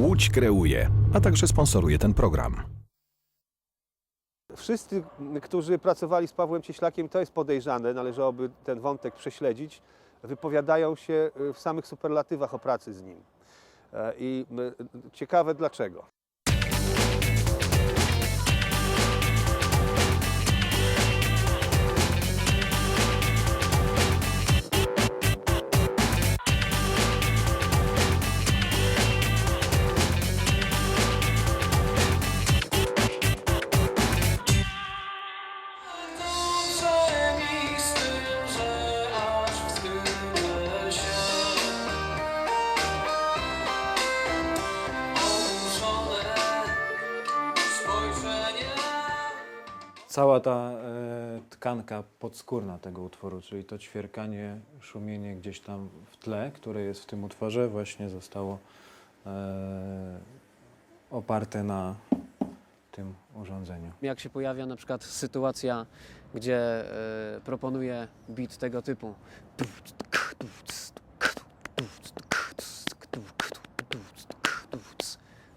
Łódź kreuje, a także sponsoruje ten program. Wszyscy, którzy pracowali z Pawłem Cieślakiem, to jest podejrzane, należałoby ten wątek prześledzić, wypowiadają się y, w samych superlatywach o pracy z nim. E, I ciekawe dlaczego. Cała ta e, tkanka podskórna tego utworu, czyli to ćwierkanie, szumienie gdzieś tam w tle, które jest w tym utworze, właśnie zostało e, oparte na tym urządzeniu. Jak się pojawia na przykład sytuacja, gdzie e, proponuję beat tego typu.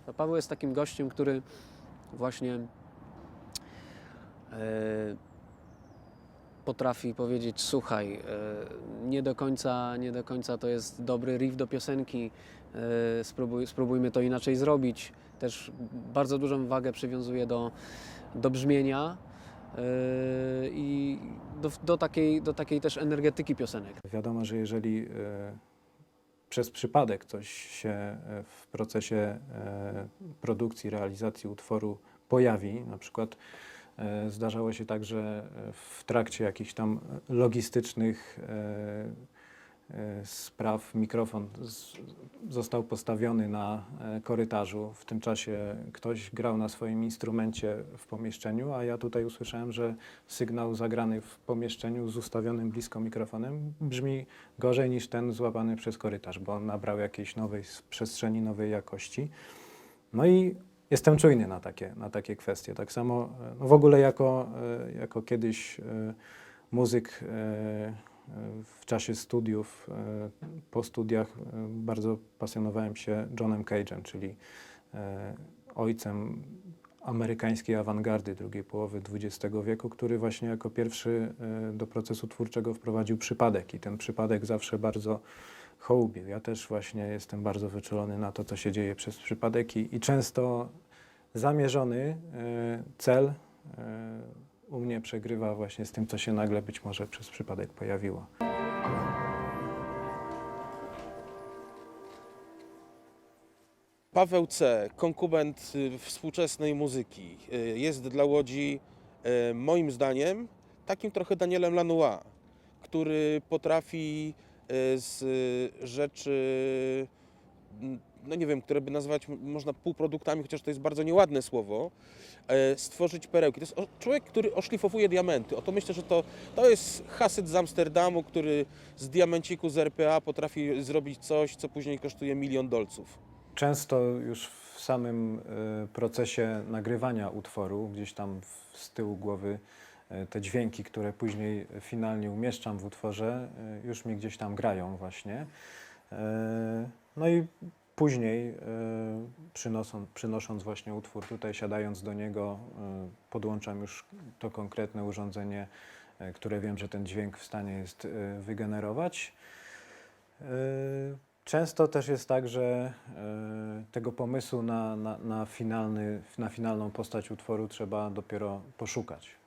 To Paweł jest takim gościem, który właśnie potrafi powiedzieć, słuchaj, e, nie do końca, nie do końca to jest dobry riff do piosenki, e, spróbuj, spróbujmy to inaczej zrobić. Też bardzo dużą wagę przywiązuje do, do brzmienia e, i do, do, takiej, do takiej też energetyki piosenek. Wiadomo, że jeżeli e, przez przypadek coś się e, w procesie e, produkcji, realizacji utworu pojawi, na przykład e, zdarzało się tak, że e, w trakcie jakichś tam logistycznych e, e, spraw mikrofon został postawiony na e, korytarzu. W tym czasie ktoś grał na swoim instrumencie w pomieszczeniu, a ja tutaj usłyszałem, że sygnał zagrany w pomieszczeniu z ustawionym blisko mikrofonem brzmi gorzej niż ten złapany przez korytarz, bo on nabrał jakiejś nowej przestrzeni, nowej jakości. No i jestem czujny na takie, na takie kwestie. Tak samo e, no w ogóle jako, e, jako kiedyś e, muzyk w czasie studiów, po studiach bardzo pasjonowałem się Johnem Cage'em, czyli ojcem amerykańskiej awangardy drugiej połowy XX wieku, który właśnie jako pierwszy do procesu twórczego wprowadził przypadek i ten przypadek zawsze bardzo hołubił. Ja też właśnie jestem bardzo wyczulony na to, co się dzieje przez przypadek i, i często zamierzony e, cel e, u mnie przegrywa właśnie z tym, co się nagle być może przez przypadek pojawiło. Paweł C., konkubent y, współczesnej muzyki, y, jest dla Łodzi y, moim zdaniem takim trochę Danielem Lanois, który potrafi z y, rzeczy, mm, no nie wiem, które by nazwać można półproduktami, chociaż to jest bardzo nieładne słowo, e, stworzyć perełki. To jest człowiek, który oszlifowuje diamenty. Oto myślę, że to, to jest Hasyt z Amsterdamu, który z diamenciku z RPA potrafi zrobić coś, co później kosztuje milion dolców. Często już w samym e, procesie nagrywania utworu, gdzieś tam z tyłu głowy, te dźwięki, które później finalnie umieszczam w utworze, e, już mi gdzieś tam grają właśnie. E, No i później, e, przynosząc, przynosząc właśnie utwór tutaj, siadając do niego, e, podłączam już to konkretne urządzenie, e, które wiem, że ten dźwięk w stanie jest e, wygenerować. E, Często też jest tak, że e, tego pomysłu na, na, na, finalny, na finalną postać utworu trzeba dopiero poszukać.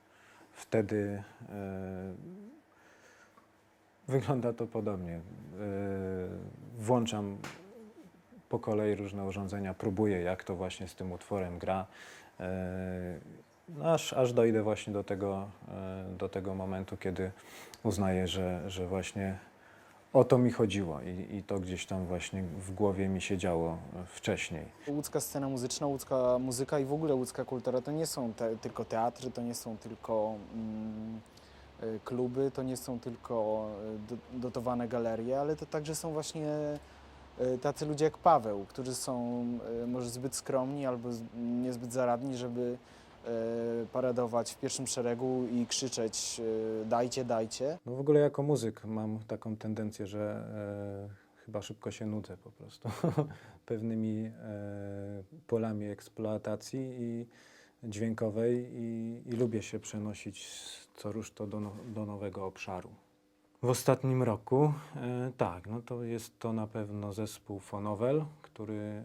Wtedy e, wygląda to podobnie. E, włączam po kolei różne urządzenia, próbuję jak to właśnie z tym utworem gra, e, no aż, aż dojdę właśnie do tego, do tego momentu, kiedy uznaję, że, że właśnie o to mi chodziło i, i to gdzieś tam właśnie w głowie mi się działo e, wcześniej. Łódzka scena muzyczna, łódzka muzyka i w ogóle łódzka kultura to nie są te, tylko teatry, to nie są tylko mm, y, kluby, to nie są tylko do, dotowane galerie, ale to także są właśnie tacy ludzie jak Paweł, którzy są może zbyt skromni albo niezbyt zaradni, żeby paradować w pierwszym szeregu i krzyczeć y, dajcie, dajcie. No w ogóle jako muzyk mam taką tendencję, że e, chyba szybko się nudzę po prostu pewnymi e, polami eksploatacji i dźwiękowej i, i lubię się przenosić co rusz to do, no, do nowego obszaru. W ostatnim roku, e, tak, no to jest to na pewno zespół Fonowel, który e,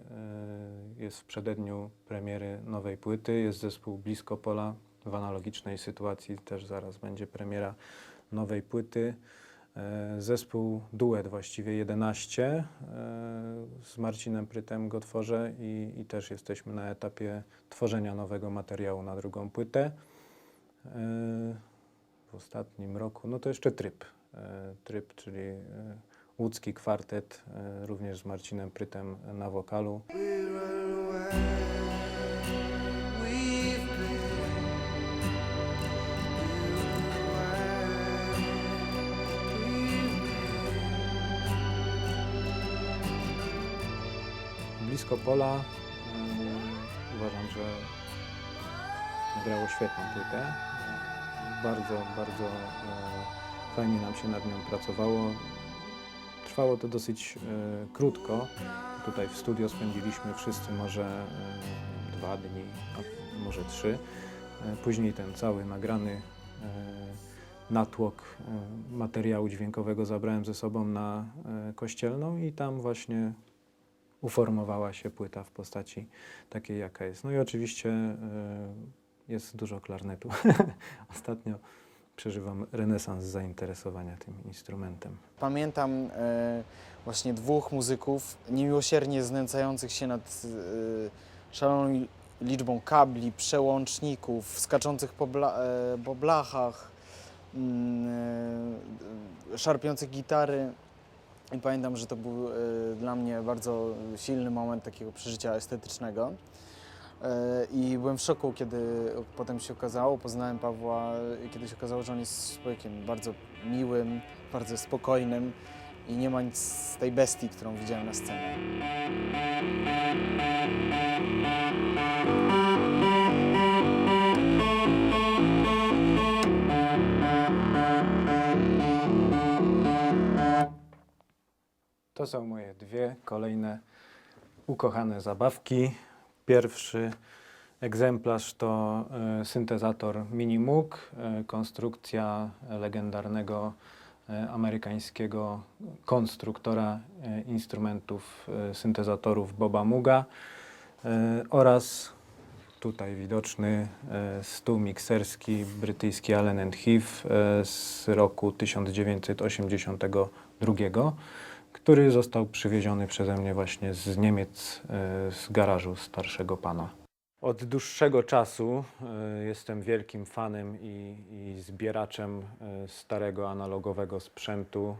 jest w przededniu premiery nowej płyty. Jest zespół Blisko Pola, w analogicznej sytuacji też zaraz będzie premiera nowej płyty. E, Zespół duet właściwie 11 e, z Marcinem Prytem go tworzę i, i też jesteśmy na etapie tworzenia nowego materiału na drugą płytę. E, W ostatnim roku, no to jeszcze tryb. E, Tryb, czyli e, łódzki kwartet, e, również z Marcinem Prytem na wokalu. Blisko pola uważam, że nagrało świetną płytę. Bardzo, bardzo fajnie nam się nad nią pracowało. Trwało to dosyć e, krótko. Tutaj w studio spędziliśmy wszyscy może e, dwa dni, a może trzy. E, później ten cały nagrany natłok e, materiału dźwiękowego zabrałem ze sobą na kościelną i tam właśnie uformowała się płyta w postaci takiej, jaka jest. No i oczywiście jest dużo klarnetu. Ostatnio przeżywam renesans zainteresowania tym instrumentem. Pamiętam e, właśnie dwóch muzyków niemiłosiernie znęcających się nad e, szaloną li- liczbą kabli, przełączników, skaczących po, bla, e, po blachach, mm, e, szarpiących gitary. I pamiętam, że to był e, dla mnie bardzo silny moment takiego przeżycia estetycznego. E, I byłem w szoku, kiedy potem się okazało, poznałem Pawła, kiedy się okazało, że on jest człowiekiem bardzo miłym, bardzo spokojnym i nie ma nic z tej bestii, którą widziałem na scenie. To są moje dwie kolejne ukochane zabawki. Pierwszy egzemplarz to e, syntezator Minimoog, e, konstrukcja legendarnego e, amerykańskiego konstruktora instrumentów syntezatorów Boba Muga oraz tutaj widoczny stół mikserski brytyjski Allen Heath z roku 1982 który został przywieziony przeze mnie właśnie z Niemiec, e, z garażu starszego pana. Od dłuższego czasu e, jestem wielkim fanem i, i zbieraczem e, starego analogowego sprzętu.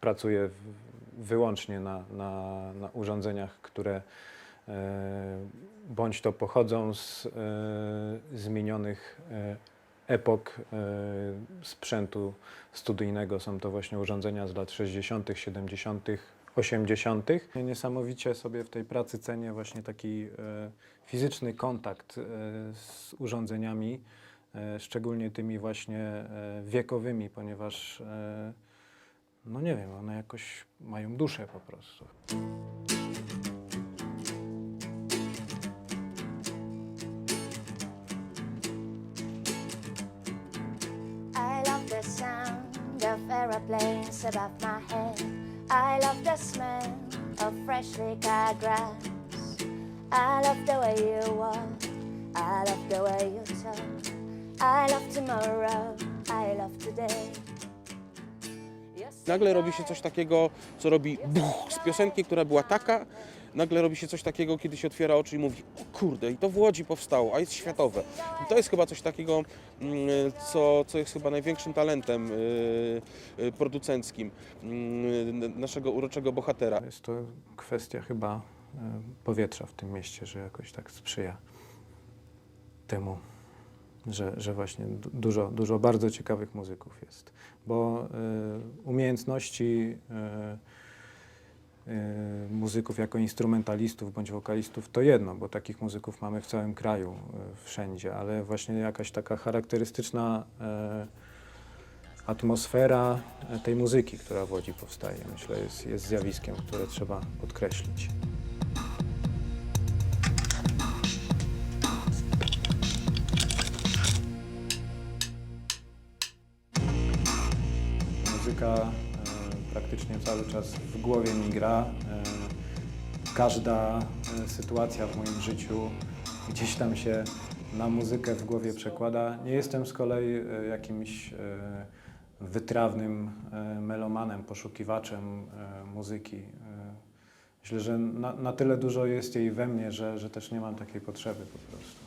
Pracuję wyłącznie na, na, na urządzeniach, które bądź to pochodzą z zmienionych epok e, sprzętu studyjnego. Są to właśnie urządzenia z lat 60., 70., 80. Niesamowicie sobie w tej pracy cenię właśnie taki e, fizyczny kontakt e, z urządzeniami, szczególnie tymi właśnie wiekowymi, ponieważ no nie wiem, one jakoś mają duszę po prostu. Aeroplanes above my head. I love the smell of freshly cut grass. I love the way you walk. I love the way you talk. I love tomorrow. I love today. Nagle robi się coś takiego, co robi buch, z piosenki, która była taka, nagle robi się coś takiego, kiedy się otwiera oczy i mówi, o kurde, i to w Łodzi powstało, a jest światowe. To jest chyba coś takiego, mm, co, co jest chyba największym talentem y, y, producenckim mm, naszego uroczego bohatera. Jest to kwestia chyba e, powietrza w tym mieście, że jakoś tak sprzyja temu, że, że właśnie du- dużo, dużo bardzo ciekawych muzyków jest. Bo e, umiejętności e, muzyków jako instrumentalistów bądź wokalistów to jedno, bo takich muzyków mamy w całym kraju, e, wszędzie, ale właśnie jakaś taka charakterystyczna e, atmosfera tej muzyki, która w Łodzi powstaje, myślę, jest, jest zjawiskiem, które trzeba podkreślić. Cały czas w głowie mi gra. E, każda e, sytuacja w moim życiu gdzieś tam się na muzykę w głowie przekłada. Nie jestem z kolei e, jakimś wytrawnym melomanem, poszukiwaczem muzyki. Myślę, że na, na tyle dużo jest jej we mnie, że, że też nie mam takiej potrzeby po prostu.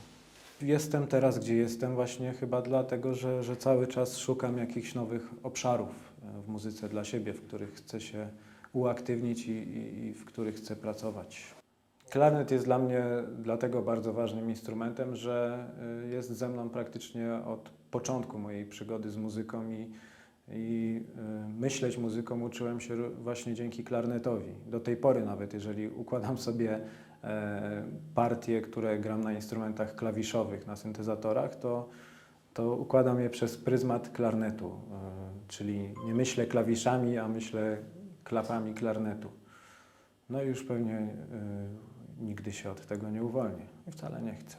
Jestem teraz, gdzie jestem właśnie chyba dlatego, że, że cały czas szukam jakichś nowych obszarów w muzyce dla siebie, w których chcę się uaktywnić i, i, i w których chcę pracować. Klarnet jest dla mnie dlatego bardzo ważnym instrumentem, że y, jest ze mną praktycznie od początku mojej przygody z muzyką i, i y, myśleć muzyką uczyłem się właśnie dzięki klarnetowi. Do tej pory nawet, jeżeli układam sobie e, partie, które gram na instrumentach klawiszowych, na syntezatorach, to, to układam je przez pryzmat klarnetu, e, czyli nie myślę klawiszami, a myślę klapami klarnetu. No i już pewnie y, nigdy się od tego nie uwolnię i wcale nie chcę.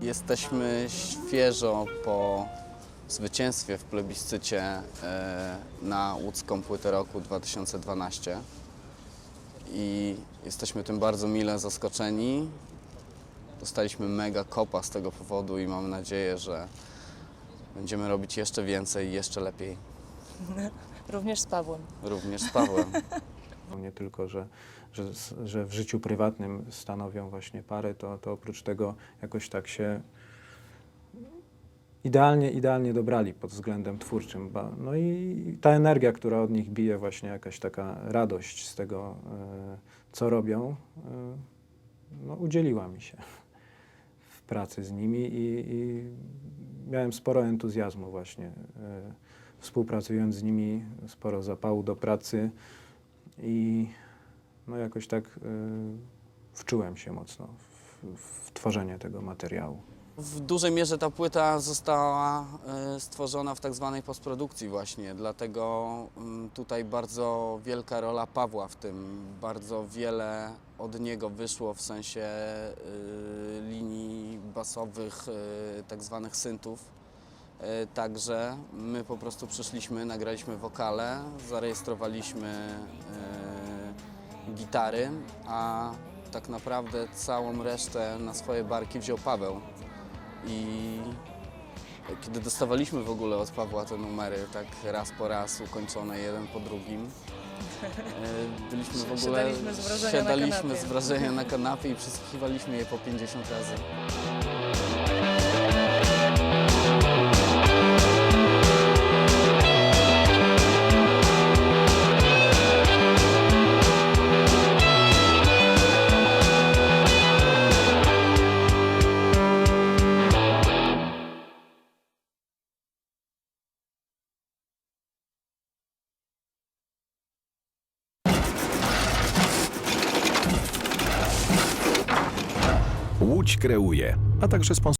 Jesteśmy świeżo po zwycięstwie w plebiscycie e, na łódzką płytę roku 2012 i jesteśmy tym bardzo mile zaskoczeni. Dostaliśmy mega kopa z tego powodu i mamy nadzieję, że będziemy robić jeszcze więcej i jeszcze lepiej, Również z Pawłem. również z Pawłem. Nie tylko, że, że, że w życiu prywatnym stanowią właśnie parę, to, to oprócz tego jakoś tak się idealnie, idealnie dobrali pod względem twórczym. No i ta energia, która od nich bije, właśnie jakaś taka radość z tego, e, co robią, e, no, udzieliła mi się w pracy z nimi i, i miałem sporo entuzjazmu właśnie, e, współpracując z nimi, sporo zapału do pracy i no jakoś tak wczułem się mocno w, w tworzenie tego materiału. W dużej mierze ta płyta została e, stworzona w tak zwanej postprodukcji właśnie, dlatego mm, tutaj bardzo wielka rola Pawła w tym. Bardzo wiele od niego wyszło w sensie e, linii basowych, e, tak zwanych syntów. Także my po prostu przyszliśmy, nagraliśmy wokale, zarejestrowaliśmy gitary, a tak naprawdę całą resztę na swoje barki wziął Paweł. I kiedy dostawaliśmy w ogóle od Pawła te numery, tak raz po raz, ukończone jeden po drugim, e, byliśmy w ogóle, Siadaliśmy z wrażenia na kanapie. z wrażenia na kanapie i przesłuchiwaliśmy je po 50 razy. Łódź kreuje, a także sponsor